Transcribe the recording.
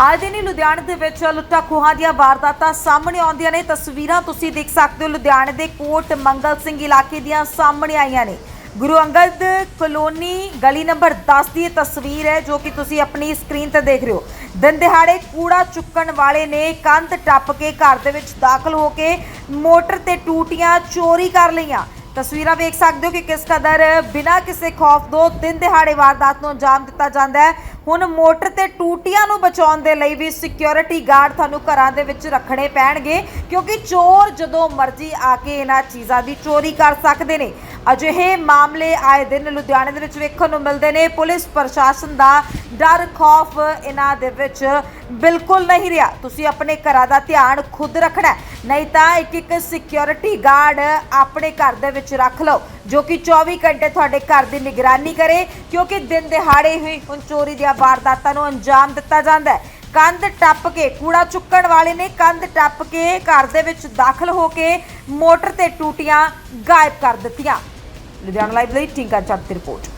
ਅੱਜ ਦਿਨ ਹੀ ਲੁਧਿਆਣੇ ਦੇ ਵਿੱਚ ਲੁੱਟਾਂ ਖੋਹਾਂ ਦੀਆਂ ਵਾਰਦਾਤਾਂ ਸਾਹਮਣੇ ਆਉਂਦੀਆਂ ਨੇ। ਤਸਵੀਰਾਂ ਤੁਸੀਂ ਦੇਖ ਸਕਦੇ ਹੋ, ਲੁਧਿਆਣੇ ਦੇ ਕੋਟ ਮੰਗਲ ਸਿੰਘ ਇਲਾਕੇ ਦੀਆਂ ਸਾਹਮਣੇ ਆਈਆਂ ਨੇ। ਗੁਰੂ ਅੰਗਦ ਕਲੋਨੀ ਗਲੀ ਨੰਬਰ 10 ਦੀ ਇਹ ਤਸਵੀਰ ਹੈ, ਜੋ ਕਿ ਤੁਸੀਂ ਆਪਣੀ ਸਕਰੀਨ ਤੇ ਦੇਖ ਰਹੇ ਹੋ। ਦਿਨ ਦਿਹਾੜੇ ਕੂੜਾ ਚੁੱਕਣ ਵਾਲੇ ਨੇ ਕੰਧ ਟੱਪ ਕੇ ਘਰ ਦੇ ਵਿੱਚ ਦਾਖਲ ਹੋ ਕੇ ਮੋਟਰ ਤੇ ਟੂਟੀਆਂ ਚੋਰੀ ਕਰ ਲਈਆਂ। ਤਸਵੀਰਾਂ ਵੇਖ ਸਕਦੇ ਹੋ ਕਿ ਕਿਸ ਕਦਰ ਬਿਨਾਂ ਕਿਸੇ ਖੌਫ ਤੋਂ ਦਿਨ ਦਿਹਾੜੇ ਵਾਰਦਾਤ ਨੂੰ ਅੰਜਾਮ ਦਿੱਤਾ ਜਾਂਦਾ ਹੈ। ਹੁਣ ਮੋਟਰ ਤੇ ਟੂਟੀਆਂ ਨੂੰ ਬਚਾਉਣ ਦੇ ਲਈ ਵੀ ਸਿਕਿਉਰਿਟੀ ਗਾਰਡ ਤੁਹਾਨੂੰ ਘਰਾਂ ਦੇ ਵਿੱਚ ਰੱਖਣੇ ਪੈਣਗੇ, ਕਿਉਂਕਿ ਚੋਰ ਜਦੋਂ ਮਰਜ਼ੀ ਆ ਕੇ ਇਹਨਾਂ ਚੀਜ਼ਾਂ ਦੀ ਚੋਰੀ ਕਰ ਸਕਦੇ ਨੇ। ਅਜਿਹੇ ਮਾਮਲੇ ਆਏ ਦਿਨ ਲੁਧਿਆਣੇ ਦੇ ਵਿੱਚ ਵੇਖਣ ਨੂੰ ਮਿਲਦੇ ਨੇ। ਪੁਲਿਸ ਪ੍ਰਸ਼ਾਸਨ ਦਾ ਡਰ, ਖੌਫ ਇਹਨਾਂ ਦੇ ਵਿੱਚ ਬਿਲਕੁਲ ਨਹੀਂ ਰਿਹਾ। ਤੁਸੀਂ ਆਪਣੇ ਘਰਾਂ ਦਾ ਧਿਆਨ ਖੁਦ ਰੱਖਣਾ ਨਹੀਂ ਤਾਂ ਇੱਕ ਇੱਕ ਸਿਕਿਉਰਿਟੀ ਗਾਰਡ ਆਪਣੇ ਘਰ ਦੇ ਵਿੱਚ ਰੱਖ ਲਓ, ਜੋ ਕਿ 24 ਘੰਟੇ ਤੁਹਾਡੇ ਘਰ ਦੀ ਨਿਗਰਾਨੀ ਕਰੇ, ਕਿਉਂਕਿ ਦਿਨ ਦਿਹਾੜੇ ਹੀ ਹੁਣ ਚੋਰੀ ਦੀਆਂ ਵਾਰਦਾਤਾਂ ਨੂੰ ਅੰਜਾਮ ਦਿੱਤਾ ਜਾਂਦਾ ਹੈ। ਕੰਧ ਟੱਪ ਕੇ ਕੂੜਾ ਚੁੱਕਣ ਵਾਲੇ ਨੇ ਕੰਧ ਟੱਪ ਕੇ ਘਰ ਦੇ ਵਿੱਚ ਦਾਖਲ ਹੋ ਕੇ ਮੋਟਰ ਤੇ ਟੂਟੀਆਂ ਗਾਇਬ ਕਰ ਦਿੱਤੀਆਂ। ਲੁਧਿਆਣਾ ਲਾਈਵ ਲਈ ਟਿੰਕਾ ਚੱਟ ਦੀ ਰਿਪੋਰਟ